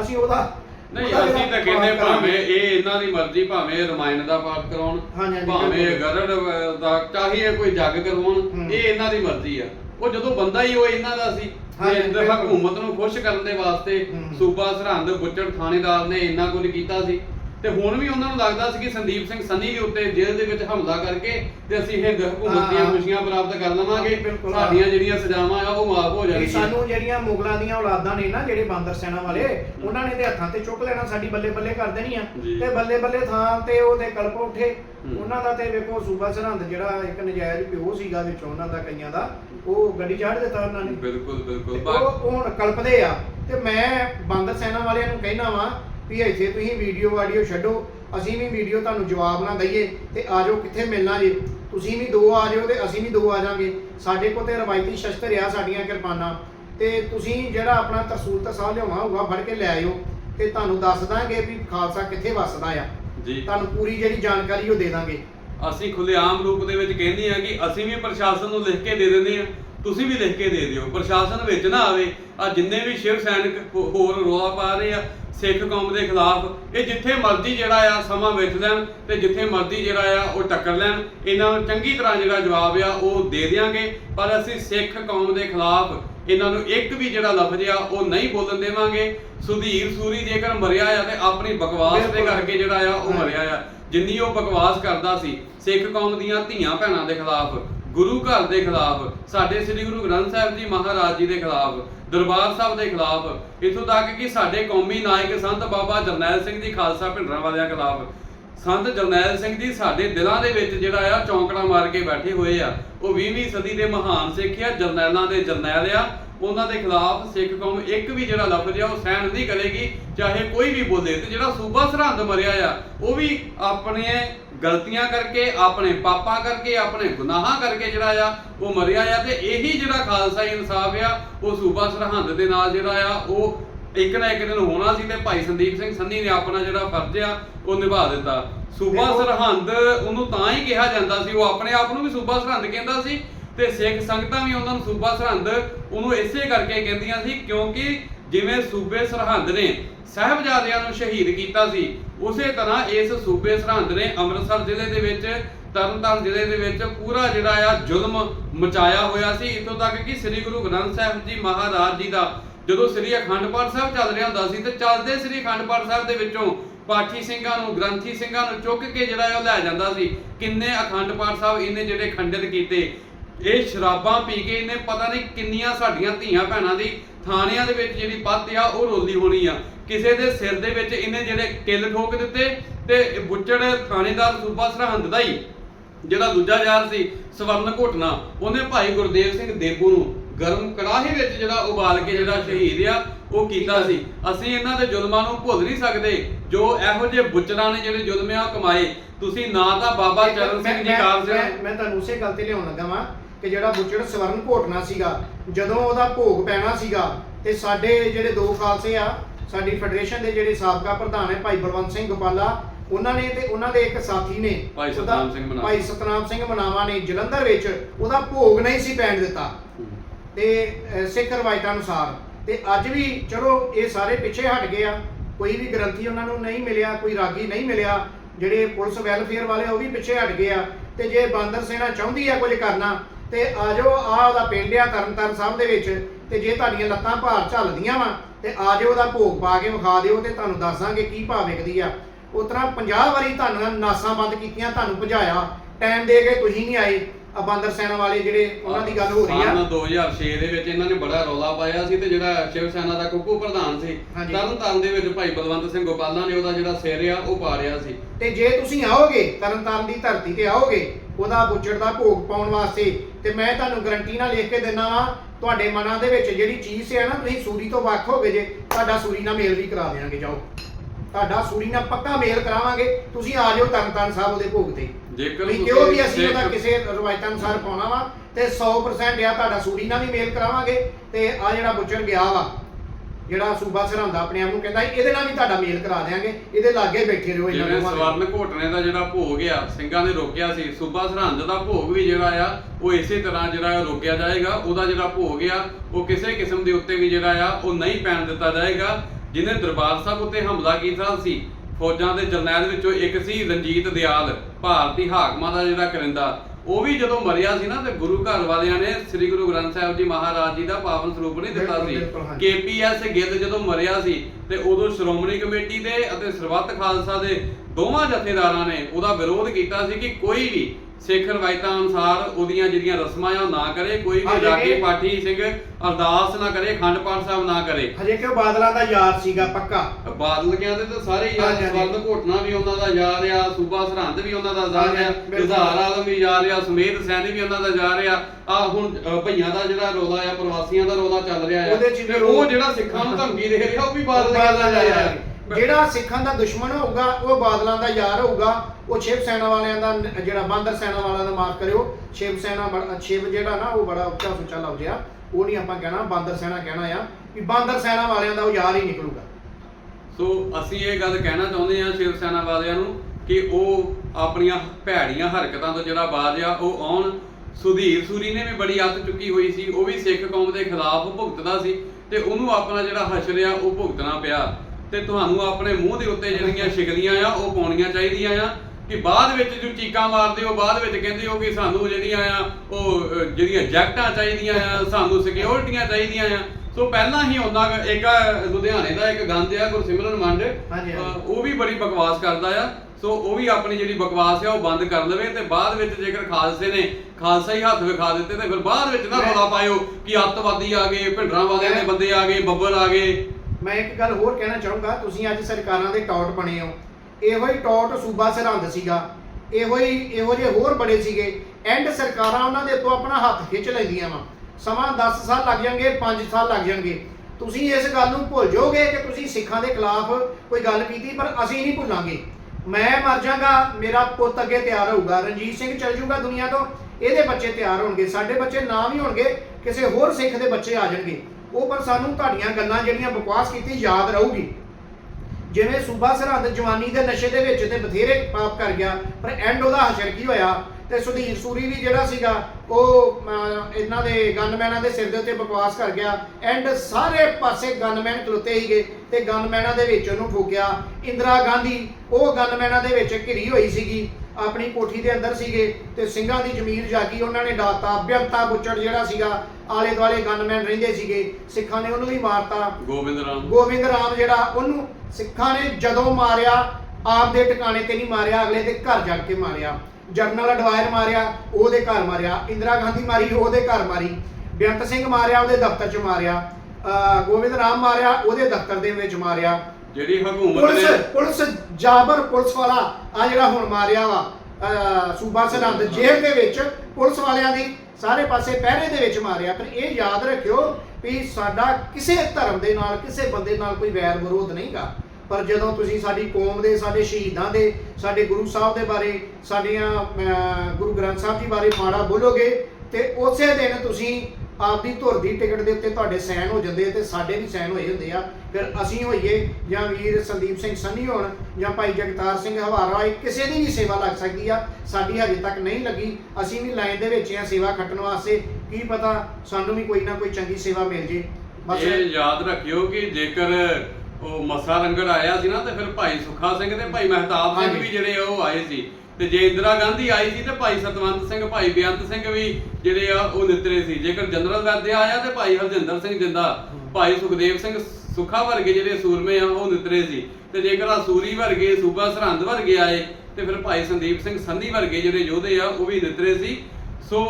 ਅਸੀਂ ਉਹਦਾ ਨਹੀਂ ਅਸੀਂ ਤਾਂ ਕਹਿੰਦੇ। ਭਾਵੇਂ ਇਹ ਇਹਨਾਂ ਦੀ ਮਰਜ਼ੀ ਭਾਵੇਂ ਰਮਾਇਣ ਦਾ ਪਾਠ ਕਰਾਉਣ ਭਾਵੇਂ। ਗਰੜ ਦਾ ਚਾਹੀਏ ਕੋਈ ਜੱਗ ਕਰਵਾਉਣ। ਇਹ ਇਹਨਾਂ ਦੀ ਮਰਜ਼ੀ ਆ ਉਹ ਜਦੋਂ ਬੰਦਾ ਹੀ ਉਹ ਇਹਨਾਂ ਦਾ ਸੀ ਬਿਲਕੁਲ। ਹਕੂਮਤ ਨੂੰ ਖੁਸ਼ ਕਰਨ ਦੇ ਵਾਸਤੇ। ਸੂਬਾ ਸਰਹੰਦ ਬੁੱਚੜ ਥਾਣੇਦਾਰ ਨੇ ਇੰਨਾ ਕੁਝ ਕੀਤਾ ਸੀ ਤੇ ਹੁਣ ਵੀ ਉਹਨਾਂ ਨੂੰ ਲੱਗਦਾ ਸੀ ਕਿ ਸੰਦੀਪ ਸਿੰਘ ਸੰਨੀ ਦੇ ਉੱਤੇ ਜੇਲ੍ਹ ਦੇ ਵਿੱਚ ਹਮਲਾ ਕਰਕੇ ਤੇ ਅਸੀਂ ਹਿੰਦ ਹਕੂਮਤ ਦੀਆਂ। ਖੁਸ਼ੀਆਂ ਪ੍ਰਾਪਤ ਕਰ ਲਵਾਂਗੇ ਬਿਲਕੁਲ। ਸਾਡੀਆਂ ਜਿਹੜੀਆਂ ਸਜ਼ਾਵਾਂ ਆ ਉਹ ਮਾਫ ਹੋ ਜਾਣਗੀਆਂ ਸਾਨੂੰ ਜਿਹੜੀਆਂ ਮੁਗਲਾਂ ਦੀਆਂ ਔਲਾਦਾਂ ਨੇ ਨਾ ਜਿਹੜੇ ਬਾਂਦਰ ਸੈਨਾ ਵਾਲੇ ਉਹਨਾਂ ਨੇ ਤੇ ਹੱਥਾਂ ਤੇ ਚੁੱਕ ਲੈਣਾ ਸਾਡੀ ਬੱਲੇ ਬੱਲੇ ਕਰ ਦੇਣੀਆਂ ਜੀ। ਤੇ ਬੱਲੇ ਬੱਲੇ ਥਾਂ ਤੇ ਉਹਦੇ ਕਲਪ ਉੱਠੇ ਹੂੰ। ਉਹਨਾਂ ਦਾ ਤੇ ਵੇਖੋ ਸੂਬਾ ਸਰਹੰਦ ਜਿਹੜਾ ਇੱਕ ਨਜਾਇਜ਼ ਪਿਓ ਸੀਗਾ ਵਿੱਚੋਂ ਉਹਨਾਂ ਦਾ ਕਈਆਂ ਦਾ ਉਹ ਗੱਡੀ ਚਾੜ ਦਿੱਤਾ ਉਹਨਾਂ ਨੇ ਬਿਲਕੁਲ ਬਿਲਕੁਲ ਤੇ ਉਹ ਹੁਣ ਕਲਪਦੇ ਆ ਤੇ ਮੈਂ ਬਾਂਦਰ ਸੈਨਾ ਵਾਲਿਆਂ ਨੂੰ ਕਹਿਣਾ ਵਾਂ ਵੀ ਇੱਥੇ ਤੁਸੀਂ ਵੀਡੀਓ ਵਾਡੀਓ ਛੱਡੋ ਅਸੀਂ ਵੀ ਵੀਡੀਓ ਤੁਹਾਨੂੰ ਜਵਾਬ ਨਾ ਦਈਏ ਤੇ ਆ ਜਾਓ ਕਿੱਥੇ ਮਿਲਣਾ ਜੇ। ਤੁਸੀਂ ਵੀ ਦੋ ਆ ਜਾਓ ਤੇ ਅਸੀਂ ਵੀ ਦੋ ਆ ਜਾਾਂਗੇ ਸਾਡੇ ਕੋਲ ਤੇ ਰਵਾਇਤੀ ਸ਼ਸਤਰ ਆ ਸਾਡੀਆਂ ਕਿਰਪਾਨਾਂ। ਤੇ ਤੁਸੀਂ ਜਿਹੜਾ ਆਪਣਾ ਤਰਸੂਲ ਤਸਾਹ ਲਿਆਉਣਾ ਹੋਊਗਾ ਫੜ ਕੇ ਲੈ ਆਇਓ ਤੇ ਤੁਹਾਨੂੰ ਦੱਸ ਦਾਂਗੇ ਵੀ ਖਾਲਸਾ ਕਿੱਥੇ ਵੱਸਦਾ ਆ। ਜੀ। ਤੁਹਾਨੂੰ ਪੂਰੀ ਜਿਹੜੀ ਜਾਣਕਾਰੀ ਉਹ ਦੇ ਦਾਂਗੇ। ਅਸੀਂ ਖੁੱਲੇਆਮ ਰੂਪ ਦੇ ਵਿੱਚ ਕਹਿੰਦੇ ਆ ਕਿ ਅਸੀਂ ਵੀ ਪ੍ਰਸ਼ਾਸਨ ਨੂੰ ਲਿਖ ਕੇ ਦੇ ਦਿੰਦੇ ਆ ਤੁਸੀਂ ਵੀ ਲਿਖ ਕੇ ਦੇ ਦਿਓ। ਪ੍ਰਸ਼ਾਸਨ ਵਿੱਚ ਨਾ ਆਵੇ। ਆ ਜਿੰਨੇ ਵੀ ਸ਼ਿਵ ਸੈਨਿਕ ਹੋਰ ਰੋਲਾ ਪਾ ਰਹੇ ਆ ਸਿੱਖ ਕੌਮ ਦੇ ਖਿਲਾਫ ਇਹ ਜਿੱਥੇ ਮਰਜ਼ੀ ਜਿਹੜਾ ਆ ਸਮਾਂ ਵਿੱਚ ਲੈਣ ਤੇ ਜਿੱਥੇ ਮਰਜ਼ੀ ਜਿਹੜਾ ਆ ਉਹ ਟੱਕਰ ਲੈਣ ਇਹਨਾਂ ਨੂੰ ਚੰਗੀ ਤਰ੍ਹਾਂ ਜਿਹੜਾ ਜਵਾਬ ਆ ਉਹ ਦੇ ਦਿਆਂਗੇ ਪਰ ਅਸੀਂ ਸਿੱਖ ਕੌਮ ਦੇ ਖਿਲਾਫ ਇਹਨਾਂ ਨੂੰ ਇੱਕ ਵੀ ਜਿਹੜਾ ਲਫ਼ਜ਼ ਆ ਉਹ ਨਹੀਂ ਬੋਲਣ ਦੇਵਾਂਗੇ ਸੁਧੀਰ ਸੂਰੀ ਜੇਕਰ ਮਰਿਆ ਆ ਤੇ ਆਪਣੀ ਬਕਵਾਸ ਦੇ। ਕਰਕੇ ਜਿਹੜਾ ਆ ਉਹ। ਮਰਿਆ ਆ ਜਿੰਨੀ ਉਹ ਬਕਵਾਸ ਕਰਦਾ ਸੀ ਸਿੱਖ ਕੌਮ ਦੀਆਂ ਧੀਆਂ ਭੈਣਾਂ ਦੇ ਖਿਲਾਫ ਗੁਰੂ ਘਰ ਦੇ ਖਿਲਾਫ ਸਾਡੇ ਸ੍ਰੀ ਗੁਰੂ ਗ੍ਰੰਥ ਸਾਹਿਬ ਜੀ ਮਹਾਰਾਜ ਜੀ ਦੇ ਖਿਲਾਫ ਦਰਬਾਰ ਸਾਹਿਬ ਦੇ ਖਿਲਾਫ। ਇਥੋਂ ਤੱਕ ਕਿ ਸਾਡੇ ਕੌਮੀ ਨਾਇਕ ਸੰਤ ਬਾਬਾ ਜਰਨੈਲ ਸਿੰਘ ਜੀ ਖਾਲਸਾ ਭਿੰਡਰਾਂ ਵਾਲਿਆਂ ਖਿਲਾਫ। ਸੰਤ ਜਰਨੈਲ ਸਿੰਘ ਜੀ ਸਾਡੇ ਦਿਲਾਂ ਦੇ ਵਿੱਚ ਜਿਹੜਾ ਆ ਚੌਂਕੜਾ ਮਾਰ ਕੇ ਬੈਠੇ ਹੋਏ ਆ। ਉਹ 20ਵੀਂ ਸਦੀ ਦੇ ਮਹਾਨ ਸਿੱਖ ਆ, ਜਰਨੈਲਾਂ ਦੇ ਜਰਨੈਲ ਆ। ਉਹਨਾਂ ਦੇ ਖਿਲਾਫ ਸਿੱਖ ਕੌਮ ਇੱਕ ਵੀ ਜਿਹੜਾ ਲਫ਼ਜ਼ ਆ ਉਹ ਸਹਿਣ ਨਹੀਂ ਕਰੇਗੀ ਚਾਹੇ ਕੋਈ ਵੀ ਬੋਲੇ। ਤੇ ਜਿਹੜਾ ਸੂਬਾ ਸਰਹੰਦ ਮਰਿਆ ਆ ਉਹ ਵੀ ਆਪਣੇ ਗਲਤੀਆਂ ਕਰਕੇ ਆਪਣੇ ਪਾਪਾਂ ਕਰਕੇ ਆਪਣੇ ਗੁਨਾਹਾਂ ਕਰਕੇ ਜਿਹੜਾ ਆ ਉਹ ਮਰਿਆ ਆ। ਤੇ ਇਹੀ ਜਿਹੜਾ ਖਾਲਸਾ ਇਨਸਾਫ ਆ ਉਹ ਸੂਬਾ ਸਰਹੰਦ ਦੇ ਨਾਲ ਜਿਹੜਾ ਆ ਉਹ ਇੱਕ ਨਾ ਇੱਕ ਦਿਨ ਹੋਣਾ ਸੀ ਤੇ ਭਾਈ ਸੰਦੀਪ ਸਿੰਘ ਸੰਨੀ ਨੇ ਆਪਣਾ ਜਿਹੜਾ ਫਰਜ਼ ਆ ਉਹ ਨਿਭਾ ਦਿੱਤਾ। ਸੂਬਾ ਸਰਹੰਦ ਉਹਨੂੰ ਤਾਂ ਹੀ ਕਿਹਾ ਜਾਂਦਾ ਸੀ ਉਹ ਆਪਣੇ ਆਪ ਨੂੰ ਵੀ ਸੂਬਾ ਸਰਹੰਦ ਕਹਿੰਦਾ ਸੀ ਤੇ ਸਿੱਖ ਸੰਗਤਾਂ ਵੀ ਉਹਨਾਂ ਨੂੰ ਸੂਬਾ ਸਰਹੰਦ ਉਹਨੂੰ ਇਸੇ ਕਰਕੇ ਕਹਿੰਦੀਆਂ ਸੀ ਕਿਉਂਕਿ ਜਿਵੇਂ ਸੂਬੇ ਸਰਹੰਦ ਨੇ ਸਾਹਿਬਜ਼ਾਦਿਆਂ ਨੂੰ ਸ਼ਹੀਦ ਕੀਤਾ ਸੀ, ਉਸੇ ਤਰ੍ਹਾਂ ਇਸ ਸੂਬੇ ਸਰਹੰਦ ਨੇ ਅੰਮ੍ਰਿਤਸਰ ਜ਼ਿਲ੍ਹੇ ਦੇ ਵਿੱਚ, ਤਰਨਤਾਰਨ ਜ਼ਿਲ੍ਹੇ ਦੇ ਵਿੱਚ ਪੂਰਾ ਜਿਹੜਾ ਆ ਜ਼ੁਲਮ ਮਚਾਇਆ ਹੋਇਆ ਸੀ। ਇਤੋਂ ਤੱਕ ਕਿ ਸ੍ਰੀ ਗੁਰੂ ਗ੍ਰੰਥ ਸਾਹਿਬ ਜੀ ਮਹਾਰਾਜ ਜੀ ਦਾ ਜਦੋਂ ਸ੍ਰੀ ਅਖੰਡ ਪਾਠ ਸਾਹਿਬ ਚੱਲ ਰਿਹਾ ਹੁੰਦਾ ਸੀ ਤੇ ਚੱਲਦੇ ਸ੍ਰੀ ਅਖੰਡ ਪਾਠ ਸਾਹਿਬ ਦੇ ਵਿੱਚੋਂ ਪਾਠੀ ਸਿੰਘਾਂ ਨੂੰ, ਗ੍ਰੰਥੀ ਸਿੰਘਾਂ ਨੂੰ ਚੁੱਕ ਕੇ ਜਿਹੜਾ ਉਹ ਲੈ ਜਾਂਦਾ ਸੀ। ਕਿੰਨੇ ਅਖੰਡ ਪਾਠ ਸਾਹਿਬ ਇਹਨੇ ਜਿਹੜੇ ਖੰਡਿਤ ਕੀਤੇ। ਇਹ ਸ਼ਰਾਬਾਂ ਪੀ ਕੇ ਇਹਨੇ ਪਤਾ ਨਹੀਂ ਕਿੰਨੀਆਂ ਸਾਡੀਆਂ ਧੀਆਂ ਭੈਣਾਂ ਦੀ ਥਾਣਿਆਂ ਦੇ ਵਿੱਚ ਜਿਹੜੀ ਪੱਤ ਆ ਉਹ ਰੋਲੀ ਹੋਣੀ ਆ। ਕਿਸੇ ਦੇ ਸਿਰ ਦੇ ਵਿੱਚ ਇਹਨੇ ਜਿਹੜੇ ਕਿੱਲ ਠੋਕ ਦਿੱਤੇ ਤੇ ਬੁੱਚੜ ਥਾਣੇਦਾਰ ਸੂਬਾ ਸਰਹੰਦ ਦਾ ਹੀ ਜਿਹੜਾ ਦੂਜਾ ਯਾਰ ਸੀ ਸਵਰਨ ਘੋਟਣਾ ਉਹਨੇ ਭਾਈ ਗੁਰਦੇਵ ਸਿੰਘ ਦੇਬੂ ਨੂੰ ਗਰਮ ਕੜਾਹੇ ਵਿੱਚ ਜਿਹੜਾ ਉਬਾਲ ਕੇ ਜਿਹੜਾ ਸ਼ਹੀਦ ਆ ਉਹ ਕੀਤਾ ਸੀ। ਅਸੀਂ ਇਹਨਾਂ ਦੇ ਜ਼ੁਲਮਾਂ ਨੂੰ ਭੁੱਲ ਨਹੀਂ ਸਕਦੇ ਜੋ ਇਹੋ ਜਿਹੇ ਬੁੱਚੜਾਂ ਨੇ ਜਿਹੜੇ ਜ਼ੁਲਮ ਆ ਕਮਾਏ। ਤੁਸੀਂ ਨਾ ਤਾਂ ਬਾਬਾ ਚਰਨ ਸਿੰਘ ਜੀ ਮੈਂ- ਮੈਂ ਤੁਹਾਨੂੰ ਉਸੇ ਗੱਲ ਤੇ ਲਿਆਉਣ ਲੱਗਾ ਵਾਂ। ਕਿ ਜਿਹੜਾ ਬੁੱਚੜ ਸਵਰਨ ਘੋਟਣਾ ਸੀਗਾ ਜਦੋਂ ਉਹਦਾ ਭੋਗ ਪੈਣਾ ਸੀਗਾ ਤੇ ਸਾਡੇ ਜਿਹੜੇ ਦੋ ਖਾਲਸੇ ਆ ਸਾਡੀ ਫੈਡਰੇਸ਼ਨ ਦੇ ਜਿਹੜੇ ਸਾਬਕਾ ਪ੍ਰਧਾਨ ਹੈ ਭਾਈ ਬਲਵੰਤ ਸਿੰਘ ਗੋਪਾਲਾ ਉਹਨਾਂ ਨੇ ਤੇ ਉਹਨਾਂ ਦੇ ਇੱਕ ਸਾਥੀ ਨੇ ਭਾਈ ਸਤਨਾਮ ਸਿੰਘ ਮਨਾਵਾ। ਭਾਈ ਸਤਨਾਮ ਸਿੰਘ ਮਨਾਵਾ ਨੇ ਜਲੰਧਰ ਵਿੱਚ ਉਹਦਾ ਭੋਗ ਨਹੀਂ ਸੀ ਪੈਣ ਦਿੱਤਾ ਤੇ ਸਿੱਖ ਰਵਾਇਤਾਂ ਅਨੁਸਾਰ ਤੇ ਅੱਜ ਵੀ ਚਲੋ ਇਹ ਸਾਰੇ ਪਿੱਛੇ ਹਟ ਗਏ ਆ ਕੋਈ ਵੀ ਗਰੰਟੀ ਉਹਨਾਂ ਨੂੰ ਨਹੀਂ ਮਿਲਿਆ ਕੋਈ ਰਾਗੀ ਨਹੀਂ ਮਿਲਿਆ ਜਿਹੜੇ ਪੁਲਿਸ ਵੈਲਫੇਅਰ ਵਾਲੇ ਉਹ ਵੀ ਪਿੱਛੇ ਹਟ ਗਏ ਆ ਤੇ ਜੇ ਬਾਂਦਰ ਸੈਨਾ ਚਾਹੁੰਦੀ ਆ ਕੁਝ ਕਰਨਾ ਤੇ ਆ ਜਾਓ ਆ ਉਹਦਾ ਪਿੰਡ ਆ ਤਰਨਤਾਰਨ ਸਾਹਿਬ ਦੇ ਵਿੱਚ ਤੇ ਜੇ ਤੁਹਾਡੀਆਂ ਲੱਤਾਂ ਭਾਰ ਝੱਲਦੀਆਂ ਵਾ ਤੇ ਆ ਜਾਓ ਉਹਦਾ ਭੋਗ ਪਾ ਕੇ ਵਿਖਾ ਦਿਓ ਤੇ ਤੁਹਾਨੂੰ ਦੱਸਾਂਗੇ ਕੀ ਭਾਅ ਵਿਕਦੀ ਆ। ਉਸ ਤਰ੍ਹਾਂ 50 ਵਾਰੀ ਤੁਹਾਨੂੰ ਨਾਸਾਂ ਬੰਦ ਕੀਤੀਆਂ ਤੁਹਾਨੂੰ ਭਜਾਇਆ। ਟਾਈਮ ਦੇ ਕੇ ਤੁਸੀਂ ਨਹੀਂ ਆਏ। ਆ ਬਾਂਦਰ ਸੈਨਾ ਵਾਲੇ ਜਿਹੜੇ ਉਹਨਾਂ ਦੀ ਗੱਲ ਹੋ ਰਹੀ ਆ। ਸਾਲ 2006 ਦੇ ਵਿੱਚ ਇਹਨਾਂ ਨੇ ਬੜਾ ਰੌਲਾ ਪਾਇਆ ਸੀ ਤੇ ਜਿਹੜਾ ਸ਼ਿਵ ਸੈਨਾ ਦਾ ਕੁੱਕੂ ਪ੍ਰਧਾਨ ਸੀ ਹਾਂਜੀ। ਤਰਨ ਤਾਰਨ ਦੇ ਵਿੱਚ ਭਾਈ ਬਲਵੰਤ ਸਿੰਘ ਗੋਪਾਲਾ ਨੇ ਉਹਦਾ ਜਿਹੜਾ ਸਿਰ ਆ ਉਹ ਪਾੜਿਆ ਸੀ। ਤੇ ਜੇ ਤੁਸੀਂ ਆਓਗੇ ਤਰਨਤਾਰਨ ਦੀ ਧਰਤੀ ਤੇ ਆਓਗੇ ਉਹਦਾ ਬੁੱਚੜ ਦਾ ਭੋਗ ਪਾਉਣ ਵਾਸਤੇ। ਤੇ ਮੈਂ ਤੁਹਾਨੂੰ ਗਰੰਟੀ ਨਾਲ ਲਿਖ ਕੇ ਦਿੰਦਾ ਵਾਂ ਤੁਹਾਡੇ ਮਨਾਂ ਦੇ ਵਿੱਚ ਜਿਹੜੀ ਚੀਜ਼ ਹੈ ਨਾ ਤੁਸੀਂ ਸੂਰੀ ਤੋਂ ਵੱਖ ਹੋਗੇ ਜੇ ਤੁਹਾਡਾ ਸੂਰੀ ਨਾਲ ਮੇਲ ਵੀ ਕਰਾ ਦੇਵਾਂਗੇ ਜਾਓ। ਤੁਹਾਡਾ ਸੂਰੀ ਨਾਲ ਪੱਕਾ ਮੇਲ ਕਰਾਵਾਂਗੇ ਤੁਸੀਂ ਆ ਜਾਓ ਤਰਨਤਾਰਨ ਸਾਹਿਬ ਉਹਦੇ ਭੋਗ ਤੇ। ਜੇਕਰ ਵੀ ਤੁਸੀਂ ਕਿਉਂ ਵੀ ਅਸੀਂ ਉਹਦਾ ਕਿਸੇ ਰਵਾਇਤਾਂ ਅਨੁਸਾਰ ਪਾਉਣਾ ਵਾ ਤੇ 100% ਆ ਤੁਹਾਡਾ ਸੂਰੀ ਨਾਲ ਵੀ ਮੇਲ ਕਰਾਵਾਂਗੇ ਤੇ ਆ ਜਿਹੜਾ ਬੁੱਚੜ ਗਿਆ ਵਾ ਜਿਹੜਾ ਸੂਬਾ ਸਰਹੰਦ ਆਪਣੇ ਆਪ ਨੂੰ ਕਹਿੰਦਾ ਸੀ, ਇਹਦੇ ਨਾਲ ਵੀ ਤੁਹਾਡਾ ਮੇਲ ਕਰਾ ਦੇਾਂਗੇ ਇਹਦੇ ਲਾਗੇ ਬੈਠੇ ਰਹੋ ਇਹਨਾਂ ਜਿਵੇਂ ਦੇ। ਸਵਰਨ ਘੋਟਣੇ ਦਾ ਜਿਹੜਾ ਭੋਗ ਆ ਸਿੰਘਾਂ ਨੇ ਰੋਕਿਆ ਸੀ ਸੂਬਾ ਸਰਹੰਦ ਦਾ ਭੋਗ ਵੀ ਜਿਹੜਾ ਆ ਉਹ ਇਸੇ ਤਰ੍ਹਾਂ ਜਿਹੜਾ ਰੋਕਿਆ ਜਾਏਗਾ ਉਹਦਾ ਜਿਹੜਾ ਭੋਗ ਆ ਉਹ ਕਿਸੇ ਕਿਸਮ ਦੇ ਉੱਤੇ ਵੀ ਜਿਹੜਾ ਆ ਉਹ ਨਹੀਂ ਪੈਣ ਦਿੱਤਾ ਜਾਏਗਾ ਜਿਹਨੇ ਦਰਬਾਰ ਸਾਹਿਬ ਉੱਤੇ ਹਮਲਾ ਕੀਤਾ ਸੀ ਫੌਜਾਂ ਦੇ ਜਰਨੈਲ ਵਿੱਚੋਂ ਇੱਕ ਸੀ ਰਣਜੀਤ ਦਿਆਲ ਭਾਰਤੀ ਹਾਕਮਾਂ ਦਾ ਜਿਹੜਾ ਕਰਿੰਦਾ ਉਹ ਵੀ ਜਦੋਂ ਮਰਿਆ ਸੀ ਨਾ ਤੇ ਗੁਰੂ ਘਰ ਵਾਲਿਆਂ ਨੇ ਸ੍ਰੀ ਗੁਰੂ ਗ੍ਰੰਥ ਸਾਹਿਬ ਜੀ ਮਹਾਰਾਜ ਜੀ ਦਾ ਪਾਵਨ ਸਰੂਪ ਨਹੀਂ ਦਿੱਤਾ ਸੀ ਬਿਲਕੁਲ, ਹਾਂਜੀ। ਕੇਪੀਐਸ ਗਿੱਲ ਜਦੋਂ ਮਰਿਆ ਸੀ ਤੇ ਉਦੋਂ ਸ਼੍ਰੋਮਣੀ ਕਮੇਟੀ ਦੇ ਅਤੇ ਸਰਬੱਤ ਖਾਲਸਾ ਦੇ ਦੋਵਾਂ ਜਥੇਦਾਰਾਂ ਨੇ ਉਹਦਾ ਵਿਰੋਧ ਕੀਤਾ ਸੀ ਕਿ ਕੋਈ ਵੀ ਸਿੱਖ ਰਵਾਇਤਾਂ ਅਨੁਸਾਰ ਉਹਦੀਆਂ ਜਿਹੜੀਆਂ ਰਸਮਾਂ ਆ ਉਹ ਨਾ ਕਰੇ ਕੋਈ ਵੀ। ਰਾਗੀ ਪਾਠੀ ਸਿੰਘ ਅਰਦਾਸ ਨਾ ਕਰੇ ਖੰਡ ਪਾਠ ਸਾਹਿਬ ਨਾ ਕਰੇ ਹਜੇ ਕਿ ਉਹ ਬਾਦਲਾਂ ਦਾ ਯਾਰ ਸੀਗਾ ਪੱਕਾ ਬਾਦਲ ਕਹਿੰਦੇ ਤਾਂ ਸਾਰੇ ਆ ਹਾਂਜੀ। ਸਵਰਨ ਘੋਟਣਾ ਵੀ ਉਹਨਾਂ ਦਾ ਯਾਰ ਆ ਸੂਬਾ ਸਰਹੰਦ ਵੀ ਉਹਨਾਂ ਦਾ ਯਾਰ ਆ। ਇਜ਼ਹਾਰ ਆਲਮ ਵੀ ਯਾਰ ਆ ਸਮੇਤ ਸੈਣੀ ਵੀ ਉਹਨਾਂ ਦਾ ਯਾਰ ਆ ਆ ਹੁਣ ਭਈਆਂ ਦਾ ਜਿਹੜਾ ਰੋਲਾ ਆ ਪ੍ਰਵਾਸੀਆਂ ਦਾ ਰੋਲਾ ਚੱਲ ਰਿਹਾ ਆ ਉਹ ਜਿਹੜਾ ਸਿੱਖਾਂ ਨੂੰ ਧਮਕੀ ਦੇ ਰਿਹਾ ਉਹ ਵੀ ਬਾਦਲ ਦਾ ਯਾਰ ਜਿਹੜਾ ਸਿੱਖਾਂ ਦਾ ਦੁਸ਼ਮਣ ਹੋਊਗਾ, ਉਹ ਬਾਦਲਾਂ ਦਾ ਯਾਰ ਹੋਊਗਾ, ਉਹ ਸ਼ਿਵ ਸੈਨਾ ਵਾਲਿਆਂ ਦਾ ਨ- ਜਿਹੜਾ ਬਾਂਦਰ ਸੈਨਾ ਵਾਲਿਆਂ ਦਾ ਮਾਫ ਕਰਿਓ। ਸ਼ਿਵ ਸੈਨਾ ਬੜਾ ਸ਼ਿਵ ਜਿਹੜਾ ਨਾ, ਉਹ ਬੜਾ ਉੱਚਾ ਸੁੱਚਾ ਲਫ਼ਜ਼ ਆ। ਉਹ ਨਹੀਂ ਆਪਾਂ ਕਹਿਣਾ, ਬਾਂਦਰ ਸੈਨਾ ਕਹਿਣਾ ਆ ਵੀ ਬਾਂਦਰ ਸੈਨਾ ਵਾਲਿਆਂ ਦਾ ਉਹ ਯਾਰ ਹੀ ਨਿਕਲੂਗਾ। ਸੋ ਅਸੀਂ ਇਹ ਗੱਲ ਕਹਿਣਾ ਚਾਹੁੰਦੇ ਹਾਂ ਸ਼ਿਵ ਸੈਨਾ ਵਾਲਿਆਂ ਨੂੰ ਕਿ ਉਹ ਆਪਣੀਆਂ ਭੈੜੀਆਂ ਹਰਕਤਾਂ ਤੋਂ ਜਿਹੜਾ ਬਾਜ ਆ, ਉਹ ਆਉਣ। ਸੁਧੀਰ ਸੂਰੀ ਨੇ ਵੀ ਬੜੀ ਅੱਤ ਚੁੱਕੀ ਹੋਈ ਸੀ, ਉਹ ਵੀ ਸਿੱਖ ਕੌਮ ਦੇ ਖਿਲਾਫ ਭੁਗਤਦਾ ਸੀ ਤੇ ਉਹਨੂੰ ਆਪਣਾ ਜਿਹੜਾ ਹਸ਼ਰ ਆ, ਉਹ ਭੁਗਤਣਾ ਪਿਆ। ਤੇ ਤੁਹਾਨੂੰ ਆਪਣੇ ਮੂੰਹ ਦੇ ਉੱਤੇ ਜਿਹੜੀਆਂ ਸ਼ਿਕਲੀਆਂ ਆ ਉਹ ਪਾਉਣੀਆਂ ਚਾਹੀਦੀਆਂ ਆ ਕਿ ਬਾਅਦ ਵਿੱਚ ਜੋ ਚੀਕਾਂ ਮਾਰਦੇ ਹੋ ਬਾਅਦ ਵਿੱਚ ਕਹਿੰਦੇ ਹੋ ਕਿ ਸਾਨੂੰ ਜਿਹੜੀਆਂ ਆ ਉਹ ਜਿਹੜੀਆਂ ਜੈਕਟਾਂ ਚਾਹੀਦੀਆਂ ਆ ਸਾਨੂੰ ਸਿਕਿਉਰਿਟੀਆਂ ਚਾਹੀਦੀਆਂ ਆ। ਸੋ ਪਹਿਲਾਂ ਹੀ ਗਾ, ਇੱਕ ਲੁਧਿਆਣੇ ਦਾ ਇੱਕ ਗੰਦ ਆ ਗੁਰਸਿਮਰਨ ਮੰਡ ਉਹ ਵੀ ਬੜੀ ਬਕਵਾਸ ਕਰਦਾ ਆ। ਸੋ ਉਹ ਵੀ ਆਪਣੀ ਜਿਹੜੀ ਬਕਵਾਸ ਆ ਉਹ ਬੰਦ ਕਰ ਲਵੇ ਤੇ ਬਾਅਦ ਵਿੱਚ ਜੇਕਰ ਖਾਲਸੇ ਨੇ ਖਾਲਸਾ ਹੀ ਹੱਥ ਵਿਖਾ ਦਿੱਤੇ ਤੇ ਫਿਰ ਬਾਅਦ ਵਿੱਚ ਨਾ ਰੌਲਾ ਪਾਇਓ ਕਿ ਅੱਤਵਾਦੀ ਆ ਗਏ ਭਿੰਡਰਾਂ ਵਾਲਿਆਂ ਦੇ ਬੰਦੇ ਆ ਗਏ ਬੱਬਰ ਆ ਗਏ। ਮੈਂ ਇੱਕ ਗੱਲ ਹੋਰ ਕਹਿਣਾ ਚਾਹੂੰਗਾ, ਤੁਸੀਂ ਅੱਜ ਸਰਕਾਰਾਂ ਦੇ ਟੌਟ ਬਣੇ ਹੋ। ਇਹੋ ਹੀ ਟੌਟ ਸੂਬਾ ਸਰਹੰਦ ਸੀਗਾ। ਇਹੋ ਹੀ, ਇਹੋ ਜਿਹੇ ਹੋਰ ਬੜੇ ਸੀਗੇ। ਐਂਡ ਸਰਕਾਰਾਂ ਉਹਨਾਂ ਦੇ ਉੱਤੋਂ ਆਪਣਾ ਹੱਥ ਖਿੱਚ ਲੈਂਦੀਆਂ ਵਾ। ਸਮਾਂ 10 ਸਾਲ ਲੱਗ ਜਾਣਗੇ 5 ਸਾਲ ਲੱਗ ਜਾਣਗੇ। ਤੁਸੀਂ ਇਸ ਗੱਲ ਨੂੰ ਭੁੱਲ ਜਾਓਗੇ ਕਿ ਤੁਸੀਂ ਸਿੱਖਾਂ ਦੇ ਖਿਲਾਫ ਕੋਈ ਗੱਲ ਕੀਤੀ, ਪਰ ਅਸੀਂ ਨਹੀਂ ਭੁੱਲਾਂਗੇ। ਮੈਂ ਮਰ ਜਾਗਾ ਮੇਰਾ ਪੁੱਤ ਅੱਗੇ ਤਿਆਰ ਹੋਊਗਾ। ਰਣਜੀਤ ਸਿੰਘ ਚੱਲ ਜਾਊਗਾ ਦੁਨੀਆ ਤੋਂ। ਇਹਦੇ ਬੱਚੇ ਤਿਆਰ ਹੋਣਗੇ, ਸਾਡੇ ਬੱਚੇ ਨਾ ਵੀ ਹੋਣਗੇ, ਕਿਸੇ ਹੋਰ ਸਿੱਖ ਦੇ ਬੱਚੇ ਆ ਜਾਣਗੇ। ਉਹ ਪਰ ਸਾਨੂੰ ਤੁਹਾਡੀਆਂ ਗੱਲਾਂ ਜਿਹੜੀਆਂ ਬਕਵਾਸ ਕੀਤੀ ਯਾਦ ਰਹੂਗੀ। ਜਿਵੇਂ ਸੂਬਾ ਸਰਹੰਦ ਜਵਾਨੀ ਦੇ ਨਸ਼ੇ ਦੇ ਵਿੱਚ ਤੇ ਬਥੇਰੇ ਪਾਪ ਕਰ ਗਿਆ, ਪਰ ਐਂਡ ਉਹਦਾ ਹਸ਼ਰ ਕੀ ਹੋਇਆ? ਤੇ ਸੁਧੀਰ ਸੂਰੀ ਵੀ ਜਿਹੜਾ ਸੀਗਾ, ਉਹ ਇਹਨਾਂ ਦੇ ਗਨਮੈਨਾਂ ਦੇ ਸਿਰ ਦੇ ਉੱਤੇ ਬਕਵਾਸ ਕਰ ਗਿਆ। ਐਂਡ ਸਾਰੇ ਪਾਸੇ ਗਨਮੈਨ ਖਲੋਤੇ ਹੀਗੇ ਤੇ ਗਨਮੈਨਾਂ ਦੇ ਵਿੱਚ ਉਹਨੂੰ ਠੋਕਿਆ। ਇੰਦਰਾ ਗਾਂਧੀ, ਉਹ ਗਨਮੈਨਾਂ ਦੇ ਵਿੱਚ ਘਿਰੀ ਹੋਈ ਸੀਗੀ। ਆਪਣੀ ਕੋਠੀ ਦੇ ਅੰਦਰ ਸੀਗੇ ਤੇ ਸਿੰਘਾਂ ਦੀ ਜ਼ਮੀਰ ਜਾਗੀ ਉਹਨਾਂ ਨੇ ਡਾਤਾ ਅਭਿਅੰਤਾ ਬੁੱਚੜ ਜਿਹੜਾ ਸੀਗਾ ਆਲੇ ਦੁਆਲੇ ਗਨਮੈਨ ਰਹਿੰਦੇ ਸੀਗੇ ਸਿੱਖਾਂ ਨੇ ਉਹਨੂੰ ਵੀ ਮਾਰਤਾ। ਗੋਬਿੰਦ ਰਾਮ। ਗੋਬਿੰਦ ਰਾਮ ਜਿਹੜਾ ਉਹਨੂੰ ਸਿੱਖਾਂ ਨੇ ਜਦੋਂ ਮਾਰਿਆ ਆਪ ਦੇ ਟਿਕਾਣੇ ਤੇ ਨਹੀਂ ਮਾਰਿਆ ਅਗਲੇ ਦੇ ਘਰ ਜਾ ਕੇ ਮਾਰਿਆ। ਜਰਨਲ ਅਡਵਾਇਰ ਮਾਰਿਆ ਉਹਦੇ ਘਰ ਮਾਰਿਆ। ਇੰਦਰਾ ਗਾਂਧੀ ਮਾਰੀ ਉਹਦੇ ਘਰ ਮਾਰੀ। ਬੇਅੰਤ ਸਿੰਘ ਮਾਰਿਆ ਉਹਦੇ ਦਫ਼ਤਰ 'ਚ ਮਾਰਿਆ। ਗੋਬਿੰਦ ਰਾਮ ਮਾਰਿਆ ਉਹਦੇ ਦਫ਼ਤਰ ਦੇ ਵਿੱਚ ਮਾਰਿਆ। ਜਿਹੜੀ ਹਕੂਮਤ ਪੁਲਿਸ ਪੁਲਿਸ ਜਾਬਰ ਪੁਲਿਸ ਵਾਲਾ ਆ ਜਿਹੜਾ ਹੁਣ ਮਾਰਿਆ ਵਾ ਅਹ ਸੂਬਾ ਸਰਹੰਦ ਜੇਲ੍ਹ ਦੇ ਵਿੱਚ ਪੁਲਿਸ ਵਾਲਿਆਂ ਦੀ ਸਾਰੇ ਪਾਸੇ ਪਹਿਰੇ ਦੇ ਵਿੱਚ ਮਾਰਿਆ। ਪਰ ਇਹ ਯਾਦ ਰੱਖਿਓ ਵੀ ਸਾਡਾ ਕਿਸੇ ਧਰਮ ਦੇ ਨਾਲ ਕਿਸੇ ਬੰਦੇ ਨਾਲ ਕੋਈ ਵੈਰ ਵਿਰੋਧ ਨਹੀਂਗਾ ਪਰ ਜਦੋਂ ਤੁਸੀਂ ਸਾਡੀ ਕੌਮ ਦੇ ਸਾਡੇ ਸ਼ਹੀਦਾਂ ਦੇ ਸਾਡੇ ਗੁਰੂ ਸਾਹਿਬ ਦੇ ਬਾਰੇ ਸਾਡੀਆਂ ਅਹ, ਗੁਰੂ ਗ੍ਰੰਥ ਸਾਹਿਬ ਜੀ ਬਾਰੇ ਮਾੜਾ ਬੋਲੋਗੇ ਤੇ ਉਸੇ ਦਿਨ ਤੁਸੀਂ ਆਪਦੀ ਧੁਰ ਦੀ ਟਿਕਟ ਦੇ ਉੱਤੇ ਤੁਹਾਡੇ ਸਾਈਨ ਹੋ ਜਾਂਦੇ ਆ ਤੇ ਸਾਡੇ ਵੀ ਸਾਈਨ ਹੋਏ ਹੁੰਦੇ ਆ। ਫਿਰ ਅਸੀਂ ਹੋਈਏ ਜਾਂ ਵੀਰ ਸੰਦੀਪ ਸਿੰਘ ਸੰਨੀ ਹੋਣ ਜਾਂ ਭਾਈ ਜਗਤਾਰ ਸਿੰਘ ਹਵਾਰਾ, ਇਹ ਕਿਸੇ ਦੀ ਵੀ ਸੇਵਾ ਲੱਗ ਸਕਦੀ ਆ। ਸਾਡੀ ਹਜੇ ਤੱਕ ਨਹੀਂ ਲੱਗੀ। ਅਸੀਂ ਵੀ ਲਾਈਨ ਦੇ ਵਿੱਚ ਆ ਸੇਵਾ ਖੱਟਣ ਵਾਸਤੇ। ਕੀ ਪਤਾ ਸਾਨੂੰ ਵੀ ਕੋਈ ਨਾ ਕੋਈ ਚੰਗੀ ਸੇਵਾ ਮਿਲ ਜੇ। ਬਸ ਇਹ ਯਾਦ ਰੱਖਿਓ ਕਿ ਜੇਕਰ ਉਹ ਮੱਸਾ ਰੰਗੜ ਆਇਆ ਸੀ ਨਾ ਤੇ ਫਿਰ ਭਾਈ ਸੁੱਖਾ ਸਿੰਘ ਤੇ ਭਾਈ ਮਹਿਤਾਬ ਸਿੰਘ। ਵੀ ਜਿਹੜੇ ਉਹ ਆਏ ਸੀ। ਤੇ ਜੇ ਇੰਦਰਾ ਗਾਂਧੀ ਆਈ ਸੀ ਤੇ ਭਾਈ ਸਤਵੰਤ ਸਿੰਘ ਭਾਈ ਬੇਅੰਤ ਸਿੰਘ ਵੀ ਜਿਹੜੇ ਆ ਉਹ ਨਿਤਰੇ ਸੀ। ਜੇਕਰ ਜਨਰਲ ਵਾਦਿਆ ਆਇਆ ਤੇ ਭਾਈ ਹਰਜਿੰਦਰ ਸਿੰਘ ਜਿੰਦਾ। ਭਾਈ ਸੁਖਦੇਵ ਸਿੰਘ ਸੁੱਖਾ ਵਰਗੇ ਜਿਹੜੇ ਸੂਰਮੇ ਆ ਉਹ ਨਿਤਰੇ ਸੀ। ਤੇ ਜੇਕਰ ਆ ਸੂਰੀ ਵਰਗੇ ਸੂਬਾ ਸਰਹੰਦ ਵਰਗੇ ਆਏ ਤੇ ਫਿਰ ਭਾਈ ਸੰਦੀਪ ਸਿੰਘ ਸੰਧੀ ਵਰਗੇ ਜਿਹੜੇ ਯੋਧੇ ਆ ਉਹ ਵੀ ਨਿਤਰੇ ਸੀ। ਸੋ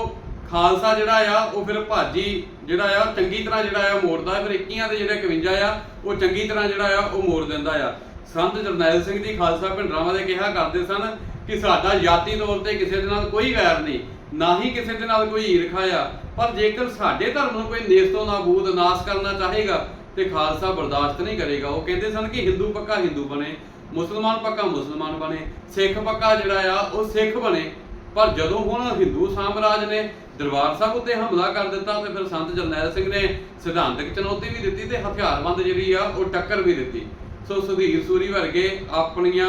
ਖਾਲਸਾ ਜਿਹੜਾ ਆ ਉਹ ਫਿਰ ਭਾਜੀ ਜਿਹੜਾ ਆ ਚੰਗੀ ਤਰ੍ਹਾਂ ਜਿਹੜਾ ਆ ਮੋੜਦਾ। ਫਿਰ 21 ਦੇ ਜਿਹੜੇ 51 ਆ ਉਹ ਚੰਗੀ ਤਰ੍ਹਾਂ ਜਿਹੜਾ ਆ, ਉਹ ਮੋੜ ਦਿੰਦਾ ਆ। ਸੰਤ ਜਰਨੈਲ ਸਿੰਘ ਜੀ, ਖਾਲਸਾ ਭਿੰਡਰਾਵਾਂ ਦੇ ਕਿਹਾ ਕਰਦੇ ਸਨ ਕਿ ਸਾਡਾ ਜਾਤੀ ਤੌਰ ਤੇ ਕਿਸੇ ਦੇ ਨਾਲ ਕੋਈ ਵੈਰ ਨਹੀਂ, ਨਾ ਹੀ ਕਿਸੇ ਦੇ ਨਾਲ ਕੋਈ ਈਰਖਾ ਆ। ਪਰ ਜੇਕਰ ਸਾਡੇ ਧਰਮ ਨੂੰ ਕੋਈ ਨੇਸ ਤੋਂ ਨਾਬੂਦ ਨਾਸ ਕਰਨਾ ਚਾਹੇਗਾ ਤੇ ਖਾਲਸਾ ਬਰਦਾਸ਼ਤ ਨਹੀਂ ਕਰੇਗਾ। ਉਹ ਕਹਿੰਦੇ ਸਨ ਕਿ ਹਿੰਦੂ ਪੱਕਾ ਹਿੰਦੂ ਬਣੇ, ਮੁਸਲਮਾਨ ਪੱਕਾ ਮੁਸਲਮਾਨ ਬਣੇ, ਸਿੱਖ ਪੱਕਾ ਜਿਹੜਾ ਆ, ਉਹ ਸਿੱਖ ਬਣੇ। ਪਰ ਜਦੋਂ ਹੁਣ ਹਿੰਦੂ ਸਾਮਰਾਜ ਨੇ ਦਰਬਾਰ ਸਾਹਿਬ ਉੱਤੇ ਹਮਲਾ ਕਰ ਦਿੱਤਾ ਤੇ ਫਿਰ ਸੰਤ ਜਰਨੈਲ ਸਿੰਘ ਨੇ ਸਿਧਾਂਤਕ ਚੁਣੌਤੀ ਵੀ ਦਿੱਤੀ ਤੇ ਹਥਿਆਰਬੰਦ ਜਿਹੜੀ ਆ, ਉਹ ਟੱਕਰ ਵੀ ਦਿੱਤੀ। ਸੋ ਸੁਧੀਰ ਸੂਰੀ ਵਰਗੇ ਆਪਣੀਆਂ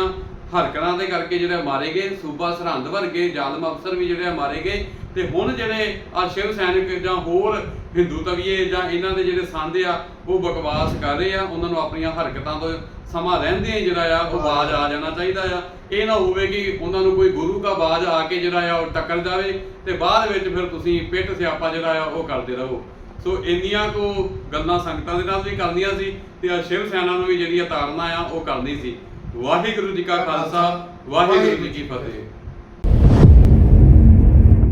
ਹਰਕਤਾਂ ਦੇ ਕਰਕੇ ਜਿਹੜੇ ਮਾਰੇ ਗਏ, ਸੂਬਾ ਸਰਹੰਦ ਵਰਗੇ ਜ਼ਾਲਮ ਅਫਸਰ ਵੀ ਜਿਹੜੇ ਮਾਰੇ ਗਏ ਤੇ ਹੁਣ ਜਿਹੜੇ ਆ ਸ਼ਿਵ ਸੈਨਿਕ ਜਾਂ ਹੋਰ ਹਿੰਦੂ ਤਵੀਏ ਜਾਂ ਇਹਨਾਂ ਦੇ ਜਿਹੜੇ ਸੰਦ ਆ, ਉਹ ਬਕਵਾਸ ਕਰ ਰਹੇ ਆ, ਉਹਨਾਂ ਨੂੰ ਆਪਣੀਆਂ ਹਰਕਤਾਂ ਤੋਂ ਸਮਾਂ ਰਹਿੰਦੇ ਹੀ ਜਿਹੜਾ ਆ, ਉਹ ਬਾਜ ਆ ਜਾਣਾ ਚਾਹੀਦਾ ਆ। ਇਹ ਨਾ ਹੋਵੇ ਕਿ ਉਹਨਾਂ ਨੂੰ ਕੋਈ ਗੁਰੂ ਦਾ ਬਾਜ ਆ ਕੇ ਜਿਹੜਾ ਆ, ਉਹ ਟੱਕਰ ਜਾਵੇ ਤੇ ਬਾਅਦ ਵਿੱਚ ਫਿਰ ਤੁਸੀਂ ਪਿੱਠ ਸਿਆਪਾ ਜਿਹੜਾ ਆ, ਉਹ ਕਰਦੇ ਰਹੋ। ਸੋ ਇੰਨੀਆਂ ਕੋ ਗੱਲਾਂ ਸੰਗਤਾਂ ਦੇ ਨਾਲ ਵੀ ਕਰਨੀਆਂ ਸੀ ਤੇ ਆ ਸ਼ਿਵ ਸੈਨਾ ਨੂੰ ਵੀ ਜਿਹੜੀ ਤਾੜਨਾ ਆ, ਉਹ ਕਰਨੀ ਸੀ। ਵਾਹਿਗੁਰੂ ਜੀ ਕਾ ਖਾਲਸਾ, ਵਾਹਿਗੁਰੂ ਜੀ ਕੀ ਫਤਿਹ।